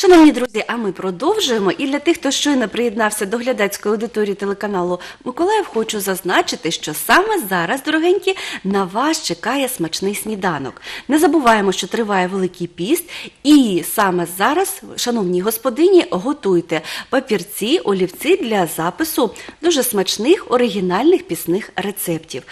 Шановні друзі, а ми продовжуємо. І для тих, хто щойно приєднався до глядацької аудиторії телеканалу Миколаїв, хочу зазначити, що саме зараз, дорогенькі, на вас чекає смачний сніданок. Не забуваємо, що триває Великий піст, і саме зараз, шановні господині, готуйте папірці, олівці для запису дуже смачних оригінальних пісних рецептів.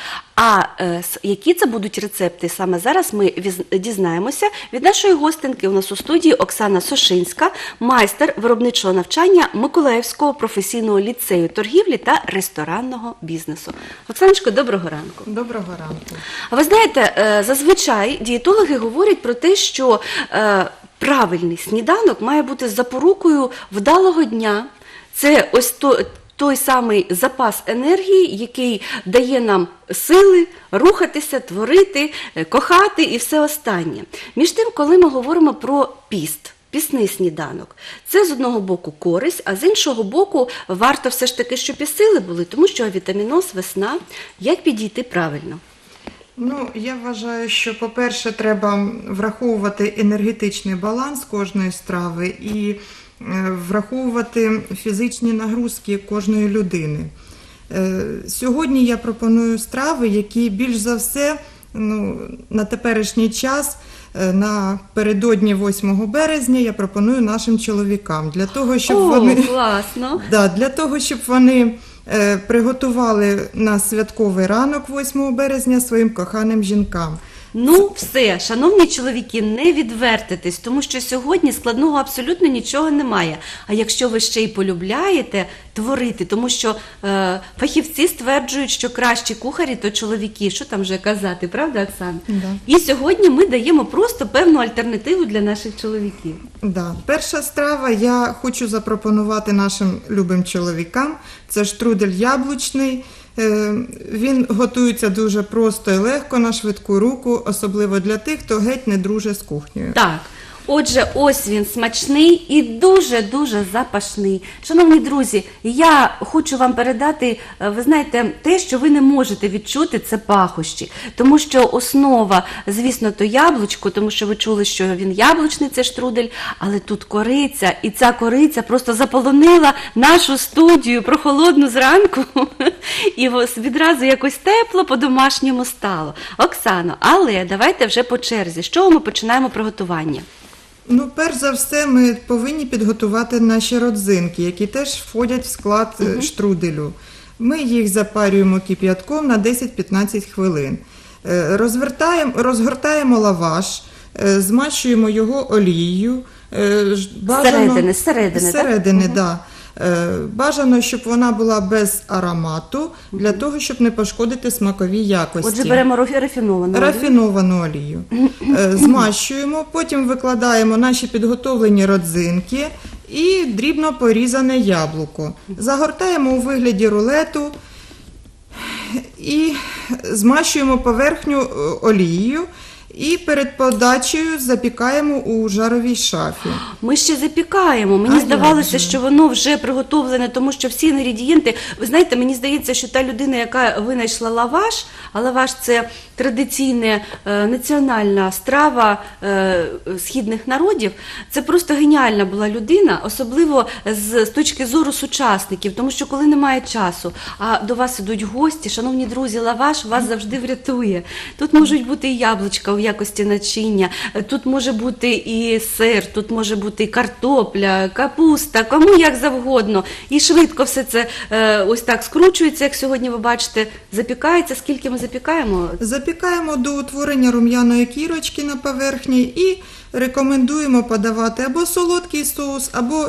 А е, які це будуть рецепти? Саме зараз ми дізнаємося від нашої гостинки. У нас у студії Оксана Сошинська, майстер виробничого навчання Миколаївського професійного ліцею торгівлі та ресторанного бізнесу. Оксаночко, доброго ранку. Доброго ранку. А ви знаєте, е, зазвичай дієтологи говорять про те, що е, правильний сніданок має бути запорукою вдалого дня. Це ось то. Той самий запас енергії, який дає нам сили рухатися, творити, е, кохати і все останнє. Між тим, коли ми говоримо про піст, пісний сніданок, це з одного боку користь, а з іншого боку, варто все ж таки, щоб і сили були, тому що вітаміноз, весна, як підійти правильно. Ну, я вважаю, що, по-перше, треба враховувати енергетичний баланс кожної страви і е, враховувати фізичні нагрузки кожної людини. Е, Сьогодні я пропоную страви, які більш за все ну, на теперішній час, напередодні 8 березня, я пропоную нашим чоловікам для того, щоб О, вони. класно. Да, для того, щоб вони е, приготували на святковий ранок 8 березня своїм коханим жінкам. Ну, все, шановні чоловіки, не відвертитесь, тому що сьогодні складного абсолютно нічого немає. А якщо ви ще й полюбляєте творити, тому що е, фахівці стверджують, що кращі кухарі то чоловіки. Що там вже казати, правда, Оксана? Да. І сьогодні ми даємо просто певну альтернативу для наших чоловіків. Да. Перша страва я хочу запропонувати нашим любим чоловікам. Це штрудель яблучний. Е, Він готується дуже просто і легко на швидку руку, особливо для тих, хто геть не друже з кухнею. Так. Отже, ось він смачний і дуже-дуже запашний. Шановні друзі, я хочу вам передати, е, ви знаєте, те, що ви не можете відчути, це пахощі. Тому що основа, звісно, то яблучко, тому що ви чули, що він яблучний, це штрудель, але тут кориця, і ця кориця просто заполонила нашу студію прохолодну зранку, і ось відразу якось тепло по-домашньому стало. Оксано, але давайте вже по черзі. З чого ми починаємо приготування? Ну, перш за все, ми повинні підготувати наші родзинки, які теж входять в склад угу. штруделю. Ми їх запарюємо кип'ятком на 10-15 хвилин. Е, Розвертаємо, розгортаємо лаваш, е, змащуємо його олією. Бажано... ж- Зсередини, зсередини, так? Да. Е, Бажано, щоб вона була без аромату, для того, щоб не пошкодити смакові якості. Отже, беремо рафіновану. олію. Рафіновану олію. Е, Змащуємо, потім викладаємо наші підготовлені родзинки і дрібно порізане яблуко. Загортаємо у вигляді рулету і змащуємо поверхню е, олією. І перед подачею запікаємо у жаровій шафі. Ми ще запікаємо. Мені А здавалося, як же? що воно вже приготовлене, тому що всі інгредієнти. Ви знаєте, мені здається, що та людина, яка винайшла лаваш, а лаваш це традиційна е, національна страва е, східних народів. Це просто геніальна була людина, особливо з, з точки зору сучасників, тому що коли немає часу, а до вас ідуть гості, шановні друзі, лаваш вас завжди врятує. Тут можуть бути і яблучка якості начиння, тут може бути і сир, тут може бути і картопля, капуста, кому як завгодно. І швидко все це е, ось так скручується, як сьогодні ви бачите, запікається. Скільки ми запікаємо? Запікаємо до утворення рум'яної кірочки на поверхні і рекомендуємо подавати або солодкий соус, або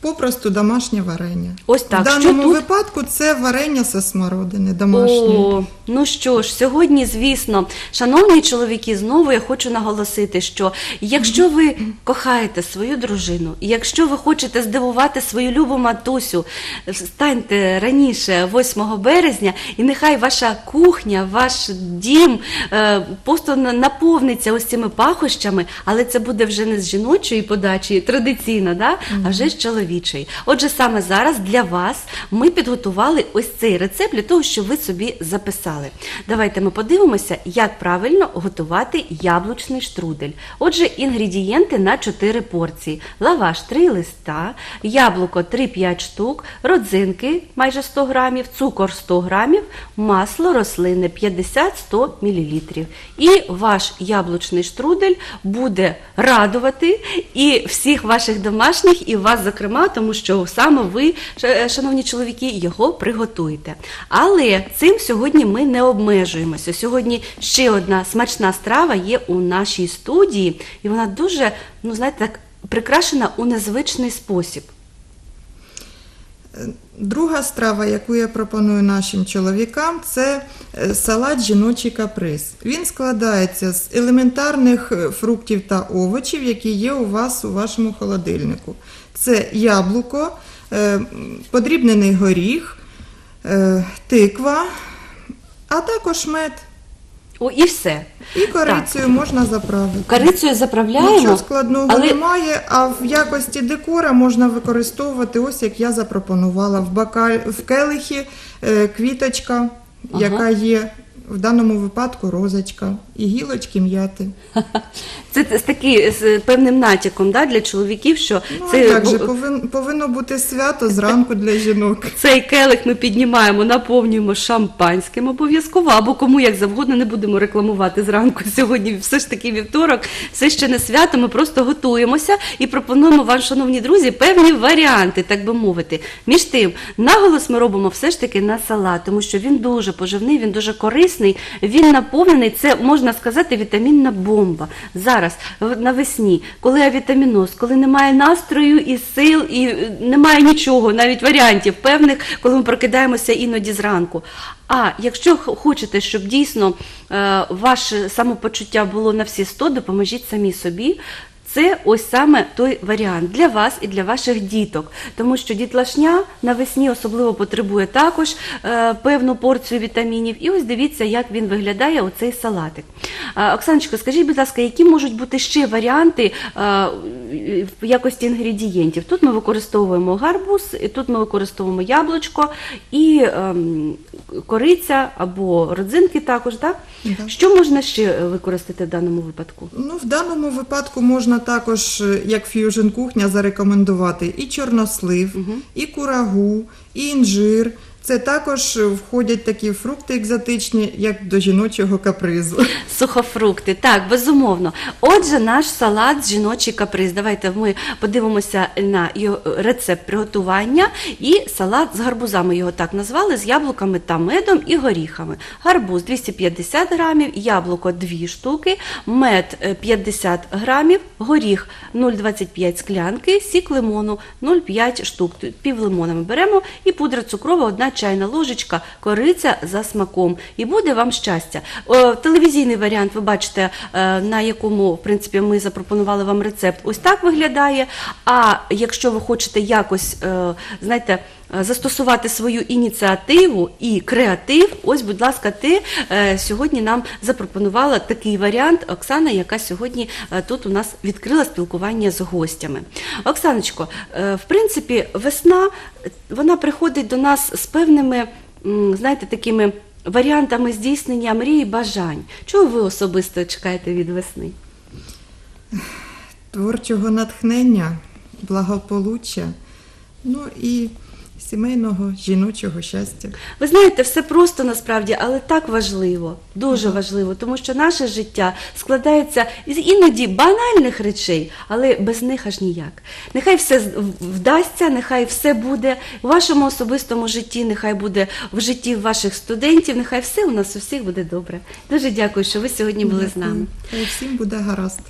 попросту домашнє варення. Ось так. В Що тут? випадку це варення зі смородини домашнє. О, ну що ж, сьогодні, звісно, шановні чоловіки, знову я хочу наголосити, що якщо ви кохаєте свою дружину, якщо ви хочете здивувати свою любу матусю, станьте раніше, 8 березня, і нехай ваша кухня, ваш дім е, просто наповниться ось цими пахощами, але це буде вже не з жіночої подачі, традиційно, да? а вже з чоловічої. Чоловічої. Отже, саме зараз для вас ми підготували ось цей рецепт для того, щоб ви собі записали. Давайте ми подивимося, як правильно готувати яблучний штрудель. Отже, інгредієнти на 4 порції: лаваш 3 листа, яблуко 3-5 штук, родзинки майже 100 грамів, цукор 100 грамів, масло рослинне 50-100 мл. І ваш яблучний штрудель буде радувати і всіх ваших домашніх, і вас, зокрема, тому що саме ви, шановні чоловіки, його приготуєте. Але цим сьогодні ми не обмежуємося. Сьогодні ще одна смачна страва є у нашій студії, і вона дуже, ну знаєте, так прикрашена у незвичний спосіб. Друга страва, яку я пропоную нашим чоловікам, це е, салат жіночий каприз. Він складається з елементарних е, фруктів та овочів, які є у вас у вашому холодильнику. Це яблуко, е, подрібнений горіх, тиква, а також мед. О, і все. І корицею можна заправити. Корицею заправляємо. Нічого складного але- немає, а в якості декора можна використовувати ось як я запропонувала в бакаль в келихі е, квіточка, Ага. яка є в даному випадку розочка і гілочки м'яти. Це з таки з певним натяком да, для чоловіків, що Ну, це як же повин, повинно бути свято зранку для жінок. Цей келих ми піднімаємо, наповнюємо шампанським обов'язково, або кому як завгодно не будемо рекламувати зранку. Сьогодні все ж таки вівторок, все ще не свято. Ми просто готуємося і пропонуємо вам, шановні друзі, певні варіанти, так би мовити. Між тим, наголос ми робимо все ж таки на салат, тому що він дуже поживний, він дуже корисний, він наповнений. Це можна сказати вітамінна бомба. Зараз навесні, коли авітаміноз, коли немає настрою і сил, і е, немає нічого, навіть варіантів певних, коли ми прокидаємося іноді зранку. А якщо хочете, щоб дійсно е, ваше самопочуття було на всі 100, допоможіть самі собі. Це ось саме той варіант для вас і для ваших діток, тому що дітлашня навесні особливо потребує також е, певну порцію вітамінів. І ось дивіться, як він виглядає оцей салатик. Е, Оксаночко, скажіть, будь ласка, які можуть бути ще варіанти е, в якості інгредієнтів? Тут ми використовуємо гарбуз, і тут ми використовуємо яблучко і ем, кориця або родзинки також. Так? Що можна ще використати в даному випадку? Ну, в даному випадку можна також, е, як ф'южн кухня, зарекомендувати і чорнослив, і курагу, і інжир. Це також входять такі фрукти екзотичні, як до жіночого капризу. Сухофрукти, так, безумовно. Отже, наш салат жіночий каприз. Давайте ми подивимося на рецепт приготування. І салат з гарбузами його так назвали, з яблуками та медом і горіхами. Гарбуз 250 грамів, яблуко 2 штуки, мед е, 50 грамів, горіх 0,25 склянки, сік лимону 0,5 штук. Пів лимона ми беремо і пудра цукрова, одна чайна ложечка, кориця за смаком. І буде вам щастя. О, телевізійний варіант, ви бачите, е, на якому в принципі ми запропонували вам рецепт. Ось так виглядає. А якщо ви хочете якось, е, знаєте, е, застосувати свою ініціативу і креатив, ось, будь ласка, ти е, сьогодні нам запропонувала такий варіант Оксана, яка сьогодні е, тут у нас відкрила спілкування з гостями. Оксаночко, е, в принципі, весна е, вона приходить до нас з певними, знаєте, такими варіантами здійснення мрій і бажань. Чого ви особисто чекаєте від весни? Творчого натхнення, благополуччя, ну і сімейного жіночого щастя. Ви знаєте, все просто насправді, але так важливо, дуже важливо, тому що наше життя складається із іноді банальних речей, але без них аж ніяк. Нехай все з- вдасться, нехай все буде в вашому особистому житті, нехай буде в житті ваших студентів, нехай все у нас у всіх буде добре. Дуже дякую, що ви сьогодні були з нами. Всім буде гаразд.